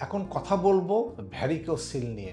এখন কথা বলব ভ্যারিকোসিল নিয়ে।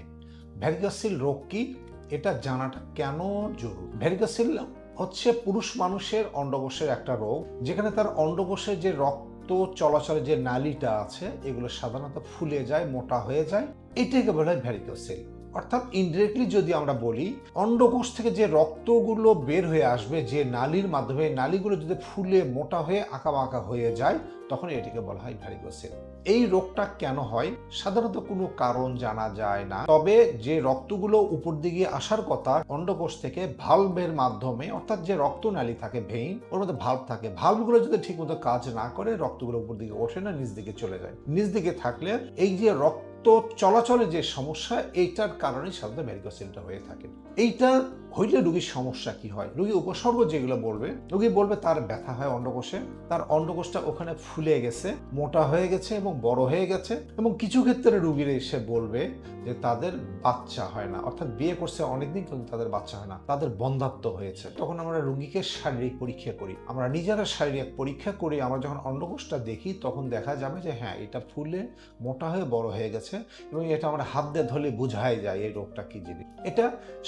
ভ্যারিকোসিল রোগ কি? এটা জানাটা কেন জরুরি? ভ্যারিকোসিল হচ্ছে পুরুষ মানুষের অন্ডকোষের একটা রোগ, যেখানে তার অন্ডকোষে যে রক্ত চলাচলের যে নালিটা আছে, এগুলো সাধারণত ফুলে যায়, মোটা হয়ে যায়। এটাকে বলা হয় ভ্যারিকোসিল অর্থাৎ ইনডিরেক্টলি যদি আমরা বলি, অন্ডকোষ থেকে যে রক্তগুলো বের হয়ে আসবে, যে নালীর মাধ্যমে নালীগুলো যদি ফুলে মোটা হয়ে আঁকা বাঁকা হয়ে যায়, তখন এটিকে বলা হয় ভ্যারিকোসিল এই রোগটা কেন হয়? সাধারণত কোনো কারণ জানা যায় না। তবে যে রক্তগুলো উপর দিকে আসার কথা, অন্ডকোষ থেকে ভালভের মাধ্যমে, অর্থাৎ যে রক্তনালী থাকে ভেইন ওর মধ্যে ভাল্ব থাকে ভাল্বগুলো যদি ঠিকমতো কাজ না করে, রক্তগুলো উপর দিকে ওঠে না নিজ দিকে চলে যায়। নিচ দিকে থাকলে এই যে রক্ত চলাচলের যে সমস্যা এইটার কারণে সাধারণত ভ্যারিকোসিলটা হয়ে থাকে। এইটা হইলে রুগীর সমস্যা কি হয়? রুগী উপসর্গ যেগুলো বলবে, রুগী বলবে তার ব্যথা হয় অন্ডকোষে, তার অন্ডকোষটা ওখানে ফুলে গেছে, মোটা হয়ে গেছে এবং বড় হয়ে গেছে এবং কিছু ক্ষেত্রে রুগীর এসে বলবে যে তাদের বাচ্চা হয় না। অর্থাৎ বিয়ে করছে অনেকদিন কিন্তু তাদের বাচ্চা হয় না, তাদের বন্ধাত্ম হয়েছে। তখন আমরা রুগীকে শারীরিক পরীক্ষা করি। আমরা নিজেরা শারীরিক পরীক্ষা করি, আমরা যখন অন্ডকোষটা দেখি তখন দেখা যাবে যে হ্যাঁ এটা ফুলে, মোটা হয়ে বড় হয়ে গেছে এবং এটা আমরা হাত দিয়ে ধরলে বোঝাই যায় এই রোগটা কি জিনিস। এটা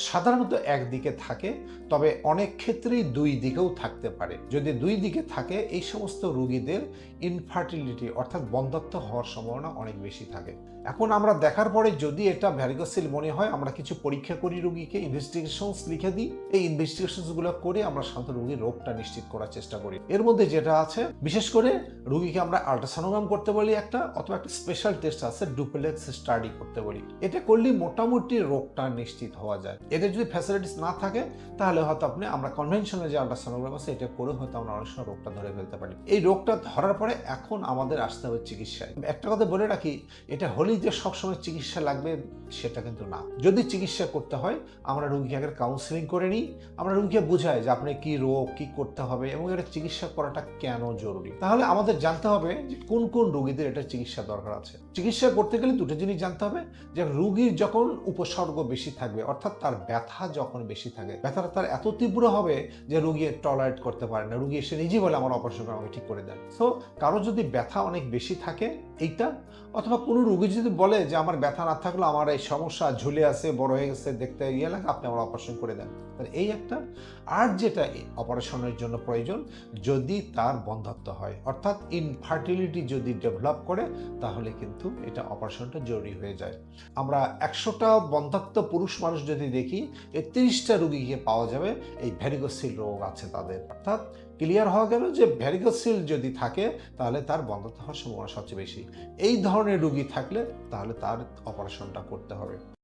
সাধারণত একদিকে থাকে, তবে অনেক ক্ষেত্রেই দুই দিকেও থাকতে পারে। যদি দুই দিকে থাকে, এই সমস্ত রুগীদের ইনফার্টিলিটি অর্থাৎ বন্ধাত্ম হওয়ার সম্ভাবনা অনেক বেশি থাকে। এখন আমরা দেখার পরে যদি এটা ভ্যারিগোসিল মনে হয়, আমরা কিছু পরীক্ষা করি রুগীকে ইনভেস্টিগেশনস লিখে দিই। এই ইনভেস্টিগেশনসগুলো করে আমরা সাধারণত রুগীর রোগটা নিশ্চিত করার চেষ্টা করি। এর মধ্যে যেটা আছে, বিশেষ করে রুগীকে আমরা আল্ট্রাসোনোগ্রাম করতে বলি একটা, অথবা একটা স্পেশাল টেস্ট আছে ডুপ্লেক্স স্টাডি করতে বলি। এটা করলে মোটামুটি রোগটা নিশ্চিত হওয়া যায়। এদের যদি ফ্যাসিলিটিস না থাকে, তাহলে হয়তো আপনি আমরা কনভেনশনাল যে আল্ট্রাসোনোগ্রাম আছে, এটা করে হয়তো আমরা অনেক সময় রোগটা ধরে ফেলতে পারি। এই রোগটা ধরার পরে এখন আমাদের আসতে হবে চিকিৎসায়। একটা কথা বলে রাখি, এটা হলেই যে সবসময় চিকিৎসা লাগবে, সেটা কিন্তু না। যদি চিকিৎসা করতে হয়, আমরা রুগীকে আগে কাউন্সিলিং করে নিই, আমরা রুগীকে বুঝাই যে আপনি কি রোগ, কি করতে হবে এবং এটা চিকিৎসা করাটা কেন জরুরি। তাহলে আমাদের জানতে হবে যে কোন কোন রোগীদের এটা চিকিৎসা দরকার আছে। চিকিৎসা করতে গেলে দুটো জিনিস জানতে হবে, যে রুগীর যখন উপসর্গ বেশি থাকবে, অর্থাৎ তার ব্যথা যখন বেশি থাকে। ব্যথাটা তার এত তীব্র হবে যে রুগী টলারেট করতে পারে না। রুগী এসে নিজেই বলে, আমার অপারেশন করে আমাকে ঠিক করে দেন। সো কারও যদি ব্যথা অনেক বেশি থাকে এইটা? অথবা কোনো রুগী যদি বলে যে আমার ব্যথা না থাকলেও আমার এই সমস্যা ঝুলে আছে, বড় হয়ে গেছে, দেখতে ইয়ে লাগে, আপনি আমার অপারেশন করে দেন। তাহলে এই একটা, আর যেটা অপারেশনের জন্য প্রয়োজন, যদি তার বন্ধাত্ম হয়, অর্থাৎ ইনফার্টিলিটি যদি ডেভেলপ করে, তাহলে কিন্তু এটা অপারেশনটা জরুরি হয়ে যায়। আমরা একশোটা বন্ধাত্ম পুরুষ মানুষ যদি দেখি, এই তিরিশটা রুগীকে পাওয়া যাবে, এই ভ্যারিগোসিল রোগ আছে তাদের। অর্থাৎ ক্লিয়ার হওয়া গেল যে ভ্যারিগোসিল যদি থাকে, তাহলে তার বন্ধাত্ম হওয়ার সম্ভাবনা সবচেয়ে বেশি। এই ধরনের রুগী থাকলে তাহলে তার অপারেশনটা করতে হবে।